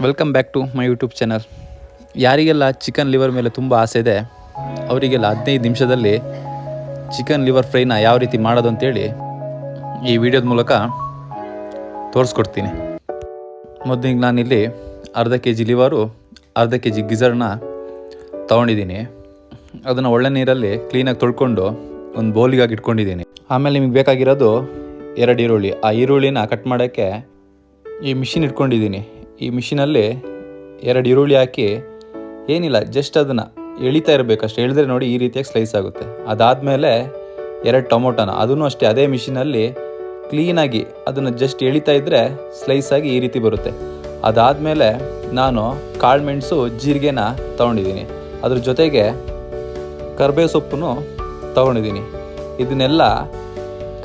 Welcome back to my YouTube channel ಯಾರಿಗೆಲ್ಲ chicken liver ಮೇಲೆ ತುಂಬ ಆಸೆ ಇದೆ, ಅವರಿಗೆಲ್ಲ ಹದಿನೈದು ನಿಮಿಷದಲ್ಲಿ ಚಿಕನ್ ಲಿವರ್ ಫ್ರೈನ ಯಾವ ರೀತಿ ಮಾಡೋದು ಅಂತೇಳಿ ಈ ವಿಡಿಯೋದ ಮೂಲಕ ತೋರಿಸ್ಕೊಡ್ತೀನಿ. ಮೊದಲಿಗೆ ನಾನಿಲ್ಲಿ ಅರ್ಧ ಕೆ ಜಿ ಲಿವರು ಅರ್ಧ ಕೆ ಜಿ ಗಿಜರ್ನ ತೊಗೊಂಡಿದ್ದೀನಿ. ಅದನ್ನು ಒಳ್ಳೆ ನೀರಲ್ಲಿ ಕ್ಲೀನಾಗಿ ತೊಳ್ಕೊಂಡು ಒಂದು ಬೌಲಿಗಾಗಿ ಇಟ್ಕೊಂಡಿದ್ದೀನಿ. ಆಮೇಲೆ ನಿಮಗೆ ಬೇಕಾಗಿರೋದು ಎರಡು ಈರುಳ್ಳಿ. ಆ ಈರುಳ್ಳಿನ ಕಟ್ ಮಾಡೋಕ್ಕೆ ಈ ಮಿಷಿನ್ ಇಟ್ಕೊಂಡಿದ್ದೀನಿ. ಈ ಮಿಷಿನಲ್ಲಿ ಎರಡು ಈರುಳ್ಳಿ ಹಾಕಿ, ಏನಿಲ್ಲ ಜಸ್ಟ್ ಅದನ್ನು ಎಳಿತಾ ಇರಬೇಕಷ್ಟು. ಎಳಿದ್ರೆ ನೋಡಿ ಈ ರೀತಿಯಾಗಿ ಸ್ಲೈಸ್ ಆಗುತ್ತೆ. ಅದಾದಮೇಲೆ ಎರಡು ಟೊಮೊಟೊನ, ಅದನ್ನು ಅಷ್ಟೇ, ಅದೇ ಮಿಷಿನಲ್ಲಿ ಕ್ಲೀನಾಗಿ ಅದನ್ನು ಜಸ್ಟ್ ಎಳಿತಾ ಇದ್ದರೆ ಸ್ಲೈಸ್ ಆಗಿ ಈ ರೀತಿ ಬರುತ್ತೆ. ಅದಾದಮೇಲೆ ನಾನು ಕಾಳು ಮೆಣಸು, ಜೀರಿಗೆನ ತೊಗೊಂಡಿದ್ದೀನಿ. ಅದ್ರ ಜೊತೆಗೆ ಕರ್ಬೇವು ಸೊಪ್ಪನ್ನು ತೊಗೊಂಡಿದ್ದೀನಿ. ಇದನ್ನೆಲ್ಲ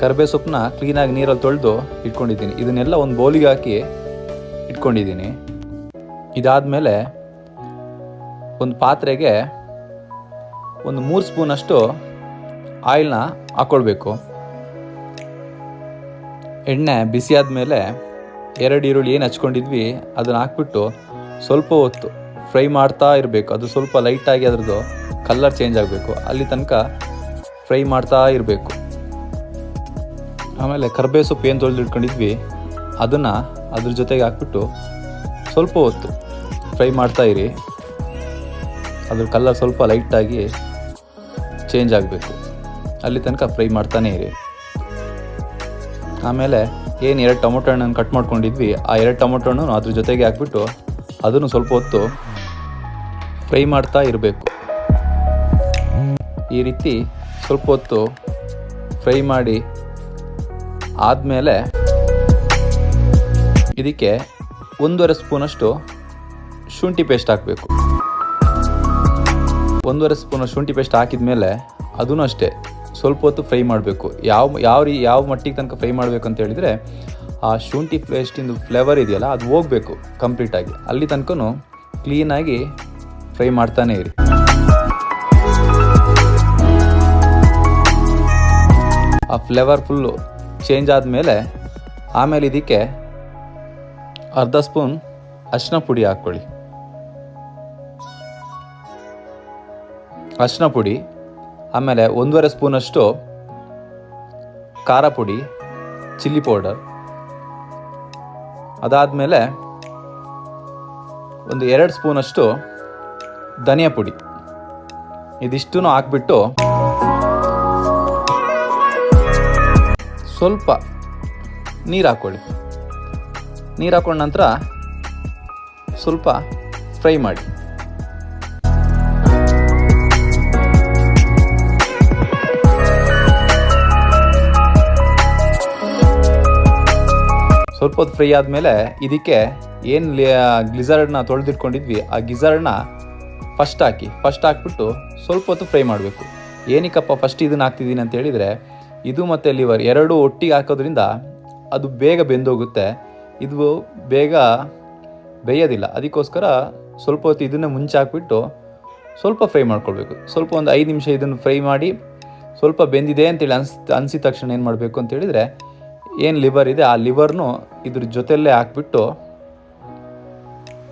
ಕರ್ಬೇ ಸೊಪ್ಪನ್ನ ಕ್ಲೀನಾಗಿ ನೀರಲ್ಲಿ ತೊಳೆದು ಇಟ್ಕೊಂಡಿದ್ದೀನಿ. ಇದನ್ನೆಲ್ಲ ಒಂದು ಬೌಲಿಗೆ ಹಾಕಿ ಇಟ್ಕೊಂಡಿದ್ದೀನಿ. ಇದಾದಮೇಲೆ ಒಂದು ಪಾತ್ರೆಗೆ ಒಂದು ಮೂರು ಸ್ಪೂನಷ್ಟು ಆಯಿಲ್ನ ಹಾಕ್ಕೊಳ್ಬೇಕು ಎಣ್ಣೆ ಬಿಸಿ ಆದಮೇಲೆ ಎರಡು ಈರುಳ್ಳಿ ಏನು ಹಚ್ಕೊಂಡಿದ್ವಿ, ಅದನ್ನು ಹಾಕ್ಬಿಟ್ಟು ಸ್ವಲ್ಪ ಹೊತ್ತು ಫ್ರೈ ಮಾಡ್ತಾ ಇರಬೇಕು. ಅದು ಸ್ವಲ್ಪ ಲೈಟಾಗಿ ಅದ್ರದ್ದು ಕಲ್ಲರ್ ಚೇಂಜ್ ಆಗಬೇಕು. ಅಲ್ಲಿ ತನಕ ಫ್ರೈ ಮಾಡ್ತಾ ಇರಬೇಕು. ಆಮೇಲೆ ಕರ್ಬೇವು ಸೊಪ್ಪು ಏನು ತೊಳೆದು ಇಟ್ಕೊಂಡಿದ್ವಿ ಅದನ್ನು ಅದ್ರ ಜೊತೆಗೆ ಹಾಕ್ಬಿಟ್ಟು ಸ್ವಲ್ಪ ಹೊತ್ತು ಫ್ರೈ ಮಾಡ್ತಾ ಇರಿ. ಅದ್ರ ಕಲರ್ ಸ್ವಲ್ಪ ಲೈಟಾಗಿ ಚೇಂಜ್ ಆಗಬೇಕು. ಅಲ್ಲಿ ತನಕ ಫ್ರೈ ಮಾಡ್ತಾನೇ ಇರಿ. ಆಮೇಲೆ ಏನು ಎರಡು ಟೊಮೊಟೊ ಹಣ್ಣನ್ನು ಕಟ್ ಮಾಡ್ಕೊಂಡಿದ್ವಿ, ಆ ಎರಡು ಟೊಮೊಟೊ ಹಣ್ಣು ಅದ್ರ ಜೊತೆಗೆ ಹಾಕ್ಬಿಟ್ಟು ಅದನ್ನು ಸ್ವಲ್ಪ ಹೊತ್ತು ಫ್ರೈ ಮಾಡ್ತಾ ಇರಬೇಕು. ಈ ರೀತಿ ಸ್ವಲ್ಪ ಹೊತ್ತು ಫ್ರೈ ಮಾಡಿ ಆದಮೇಲೆ ಇದಕ್ಕೆ ಒಂದೂವರೆ ಸ್ಪೂನಷ್ಟು ಶುಂಠಿ ಪೇಸ್ಟ್ ಹಾಕಬೇಕು. ಒಂದೂವರೆ ಸ್ಪೂನ್ ಶುಂಠಿ ಪೇಸ್ಟ್ ಹಾಕಿದ ಮೇಲೆ ಅದೂ ಅಷ್ಟೇ ಸ್ವಲ್ಪ ಹೊತ್ತು ಫ್ರೈ ಮಾಡಬೇಕು. ಯಾವ ಯಾವ ರೀ, ಯಾವ ಮಟ್ಟಿಗೆ ತನಕ ಫ್ರೈ ಮಾಡಬೇಕು ಅಂತ ಹೇಳಿದರೆ ಆ ಶುಂಠಿ ಪೇಸ್ಟಿಂದು ಫ್ಲೇವರ್ ಇದೆಯಲ್ಲ, ಅದು ಹೋಗಬೇಕು ಕಂಪ್ಲೀಟಾಗಿ ಅಲ್ಲಿ ತನಕ ಕ್ಲೀನಾಗಿ ಫ್ರೈ ಮಾಡ್ತಾನೆ ಇರಿ. ಆ ಫ್ಲೇವರ್ ಫುಲ್ಲು ಚೇಂಜ್ ಆದಮೇಲೆ ಆಮೇಲೆ ಇದಕ್ಕೆ ಅರ್ಧ ಸ್ಪೂನ್ ಅರ್ಶಿನ ಪುಡಿ ಹಾಕ್ಕೊಳ್ಳಿ. ಅರಿಶಿನ ಪುಡಿ, ಆಮೇಲೆ ಒಂದೂವರೆ ಸ್ಪೂನಷ್ಟು ಖಾರ ಪುಡಿ, ಚಿಲ್ಲಿ ಪೌಡರ್. ಅದಾದಮೇಲೆ ಒಂದು ಎರಡು ಸ್ಪೂನಷ್ಟು ಧನಿಯಾ ಪುಡಿ. ಇದಿಷ್ಟು ಹಾಕ್ಬಿಟ್ಟು ಸ್ವಲ್ಪ ನೀರು ಹಾಕ್ಕೊಳ್ಳಿ. ನೀರು ಹಾಕೊಂಡ ನಂತರ ಸ್ವಲ್ಪ ಫ್ರೈ ಮಾಡಿ. ಸ್ವಲ್ಪ ಹೊತ್ತು ಫ್ರೈ ಆದಮೇಲೆ ಇದಕ್ಕೆ ಏನು ಗಿಝಾರ್ಡ್ನ ತೊಳೆದಿಟ್ಕೊಂಡಿದ್ವಿ, ಆ ಗಿಝರ್ಡ್ನ ಫಸ್ಟ್ ಹಾಕಿ, ಫಸ್ಟ್ ಹಾಕ್ಬಿಟ್ಟು ಸ್ವಲ್ಪ ಹೊತ್ತು ಫ್ರೈ ಮಾಡಬೇಕು. ಏನಕ್ಕಪ್ಪ ಫಸ್ಟ್ ಇದನ್ನು ಹಾಕ್ತಿದ್ದೀನಿ ಅಂತ ಹೇಳಿದರೆ, ಇದು ಮತ್ತು ಲಿವರ್ ಎರಡು ಒಟ್ಟಿಗೆ ಹಾಕೋದ್ರಿಂದ ಅದು ಬೇಗ ಬೆಂದೋಗುತ್ತೆ. ಇದು ಬೇಗ ಬೇಯೋದಿಲ್ಲ. ಅದಕ್ಕೋಸ್ಕರ ಸ್ವಲ್ಪ ಹೊತ್ತು ಇದನ್ನು ಮುಂಚೆ ಹಾಕ್ಬಿಟ್ಟು ಸ್ವಲ್ಪ ಫ್ರೈ ಮಾಡ್ಕೊಳ್ಬೇಕು. ಸ್ವಲ್ಪ ಒಂದು ಐದು ನಿಮಿಷ ಇದನ್ನು ಫ್ರೈ ಮಾಡಿ ಸ್ವಲ್ಪ ಬೆಂದಿದೆ ಅಂತೇಳಿ ಅನ್ಸ್, ಅನಿಸಿದ ತಕ್ಷಣ ಏನು ಮಾಡಬೇಕು ಅಂತ ಹೇಳಿದರೆ ಏನು ಲಿವರ್ ಇದೆ ಆ ಲಿವರ್ನು ಇದ್ರ ಜೊತೆಯಲ್ಲೇ ಹಾಕ್ಬಿಟ್ಟು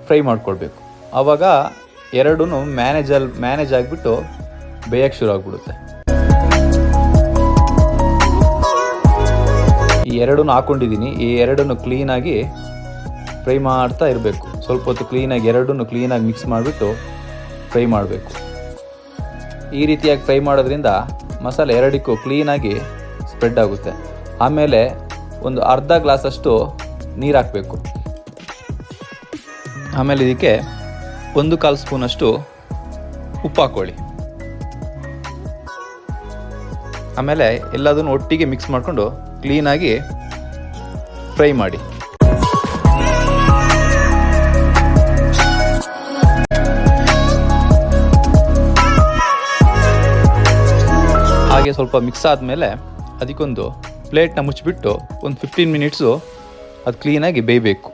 ಫ್ರೈ ಮಾಡ್ಕೊಳ್ಬೇಕು. ಆವಾಗ ಎರಡೂ ಮ್ಯಾನೇಜಲ್ ಮ್ಯಾನೇಜ್ ಆಗಿಬಿಟ್ಟು ಬೇಯಕ್ಕೆ ಶುರು ಆಗಿಬಿಡುತ್ತೆ. ಎರಡನ್ನು ಹಾಕೊಂಡಿದ್ದೀನಿ. ಈ ಎರಡನ್ನು ಕ್ಲೀನಾಗಿ ಫ್ರೈ ಮಾಡ್ತಾ ಇರಬೇಕು. ಸ್ವಲ್ಪ ಹೊತ್ತು ಕ್ಲೀನಾಗಿ ಎರಡನ್ನು ಕ್ಲೀನಾಗಿ ಮಿಕ್ಸ್ ಮಾಡಿಬಿಟ್ಟು ಫ್ರೈ ಮಾಡಬೇಕು. ಈ ರೀತಿಯಾಗಿ ಫ್ರೈ ಮಾಡೋದ್ರಿಂದ ಮಸಾಲೆ ಎರಡಕ್ಕೂ ಕ್ಲೀನಾಗಿ ಸ್ಪ್ರೆಡ್ ಆಗುತ್ತೆ. ಆಮೇಲೆ ಒಂದು ಅರ್ಧ ಗ್ಲಾಸಷ್ಟು ನೀರು ಹಾಕಬೇಕು. ಆಮೇಲೆ ಇದಕ್ಕೆ ಒಂದು ಕಾಲು ಸ್ಪೂನಷ್ಟು ಉಪ್ಪು ಹಾಕ್ಕೊಳ್ಳಿ. ಆಮೇಲೆ ಎಲ್ಲದನ್ನು ಒಟ್ಟಿಗೆ ಮಿಕ್ಸ್ ಮಾಡಿಕೊಂಡು ಕ್ಲೀನಾಗಿ ಫ್ರೈ ಮಾಡಿ. ಹಾಗೆ ಸ್ವಲ್ಪ ಮಿಕ್ಸ್ ಆದಮೇಲೆ ಅದಕ್ಕೊಂದು ಪ್ಲೇಟ್ನ ಮುಚ್ಚಿಬಿಟ್ಟು ಒಂದು ಫಿಫ್ಟೀನ್ ಮಿನಿಟ್ಸು ಅದು ಕ್ಲೀನಾಗಿ ಬೇಯಬೇಕು.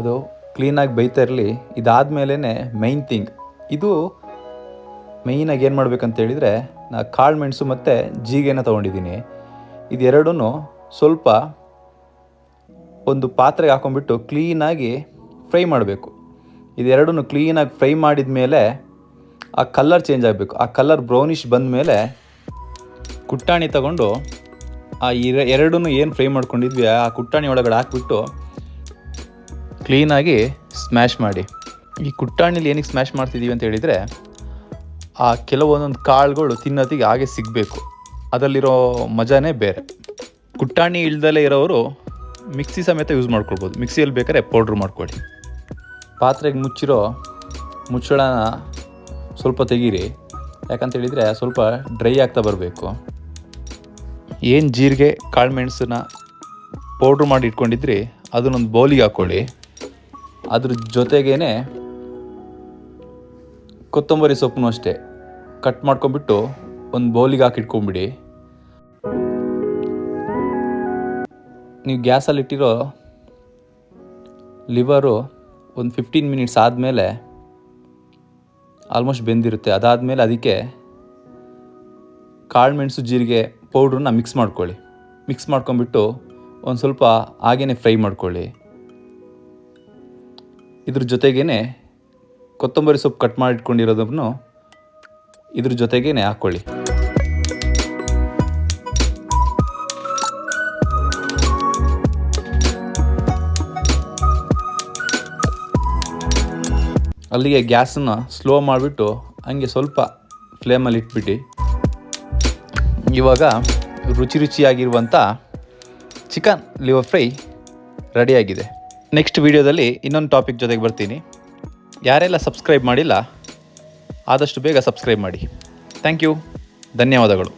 ಅದು ಕ್ಲೀನಾಗಿ ಬೇಯ್ತಾ ಇರಲಿ. ಇದಾದಮೇಲೆ ಮೈನ್ ಥಿಂಗ್ ಇದು ಮೈನಾಗಿ ಏನು ಮಾಡ್ಬೇಕಂತ ಹೇಳಿದರೆ, ನಾ ಕಾಳು ಮೆಣಸು ಮತ್ತು ಜೀಗೆನ ತೊಗೊಂಡಿದ್ದೀನಿ. ಇದೆರಡೂ ಸ್ವಲ್ಪ ಒಂದು ಪಾತ್ರೆಗೆ ಹಾಕೊಂಡ್ಬಿಟ್ಟು ಕ್ಲೀನಾಗಿ ಫ್ರೈ ಮಾಡಬೇಕು. ಇದೆರಡೂ ಕ್ಲೀನಾಗಿ ಫ್ರೈ ಮಾಡಿದ ಮೇಲೆ ಆ ಕಲರ್ ಚೇಂಜ್ ಆಗಬೇಕು. ಆ ಕಲರ್ ಬ್ರೌನಿಷ್ ಬಂದ ಮೇಲೆ ಕುಟ್ಟಾಣಿ ತಗೊಂಡು ಆ ಇರ, ಎರಡನ್ನೂ ಏನು ಫ್ರೈ ಮಾಡ್ಕೊಂಡಿದ್ವಿ, ಆ ಕುಟ್ಟಾಣಿ ಒಳಗಡೆ ಹಾಕ್ಬಿಟ್ಟು ಕ್ಲೀನಾಗಿ ಸ್ಮ್ಯಾಶ್ ಮಾಡಿ. ಈ ಕುಟ್ಟಾಣಿಲಿ ಏನಕ್ಕೆ ಸ್ಮ್ಯಾಶ್ ಮಾಡ್ತಿದ್ದೀವಿ ಅಂತ ಹೇಳಿದರೆ, ಆ ಕೆಲವೊಂದೊಂದು ಕಾಳುಗಳು ತಿನ್ನೋದಿಗೆ ಹಾಗೆ ಸಿಗಬೇಕು. ಅದರಲ್ಲಿರೋ ಮಜಾನೇ ಬೇರೆ. ಕುಟ್ಟಾಣಿ ಇಳ್ದಲೇ ಇರೋರು ಮಿಕ್ಸಿ ಸಮೇತ ಯೂಸ್ ಮಾಡ್ಕೊಳ್ಬೋದು. ಮಿಕ್ಸಿಯಲ್ಲಿ ಬೇಕಾದ್ರೆ ಪೌಡ್ರ್ ಮಾಡ್ಕೊಳ್ಳಿ. ಪಾತ್ರೆಗೆ ಮುಚ್ಚಿರೋ ಮುಚ್ಚಳನ ಸ್ವಲ್ಪ ತೆಗೀರಿ. ಯಾಕಂತೇಳಿದರೆ ಸ್ವಲ್ಪ ಡ್ರೈ ಆಗ್ತಾ ಬರಬೇಕು. ಏನು ಜೀರಿಗೆ ಕಾಳುಮೆಣಸನ್ನ ಪೌಡ್ರ್ ಮಾಡಿ ಇಟ್ಕೊಂಡಿದ್ರಿ ಅದನ್ನೊಂದು ಬೌಲಿಗೆ ಹಾಕ್ಕೊಳ್ಳಿ ಅದ್ರ ಜೊತೆಗೇ ಕೊತ್ತಂಬರಿ ಸೊಪ್ಪನ್ನು ಅಷ್ಟೇ. ಕಟ್ ಮಾಡ್ಕೊಂಬಿಟ್ಟು ಒಂದು ಬೌಲಿಗೆ ಹಾಕಿ ಇಟ್ಕೊಂಬಿಡಿ ನೀವು ಗ್ಯಾಸಲ್ಲಿ ಇಟ್ಟಿರೋ ಲಿವರು ಒಂದು ಫಿಫ್ಟೀನ್ ಮಿನಿಟ್ಸ್ ಆದಮೇಲೆ ಆಲ್ಮೋಸ್ಟ್ ಬೆಂದಿರುತ್ತೆ. ಅದಾದಮೇಲೆ ಅದಕ್ಕೆ ಕಾಳುಮೆಣಸು ಜೀರಿಗೆ ಪೌಡ್ರನ್ನ ಮಿಕ್ಸ್ ಮಾಡ್ಕೊಳ್ಳಿ. ಮಿಕ್ಸ್ ಮಾಡ್ಕೊಂಬಿಟ್ಟು ಒಂದು ಸ್ವಲ್ಪ ಹಾಗೇ ಫ್ರೈ ಮಾಡ್ಕೊಳ್ಳಿ. ಇದ್ರ ಜೊತೆಗೇ ಕೊತ್ತಂಬರಿ ಸೊಪ್ಪು ಕಟ್ ಮಾಡಿಟ್ಕೊಂಡಿರೋದನ್ನು ಇದ್ರ ಜೊತೆಗೇ ಹಾಕ್ಕೊಳ್ಳಿ ಅಲ್ಲಿಗೆ ಗ್ಯಾಸನ್ನು ಸ್ಲೋ ಮಾಡಿಬಿಟ್ಟು ಹಂಗೆ ಸ್ವಲ್ಪ ಫ್ಲೇಮಲ್ಲಿ ಇಟ್ಬಿಟ್ಟು, ಇವಾಗ ರುಚಿ ರುಚಿಯಾಗಿರುವಂಥ ಚಿಕನ್ ಲಿವರ್ ಫ್ರೈ ರೆಡಿಯಾಗಿದೆ ನೆಕ್ಸ್ಟ್ ವಿಡಿಯೋದಲ್ಲಿ ಇನ್ನೊಂದು ಟಾಪಿಕ್ ಜೊತೆಗೆ ಬರ್ತೀನಿ. ಯಾರೆಲ್ಲ ಸಬ್ಸ್ಕ್ರೈಬ್ ಮಾಡಿಲ್ಲ, ಆದಷ್ಟು ಬೇಗ ಸಬ್ಸ್ಕ್ರೈಬ್ ಮಾಡಿ. ಥ್ಯಾಂಕ್ ಯು ಧನ್ಯವಾದಗಳು.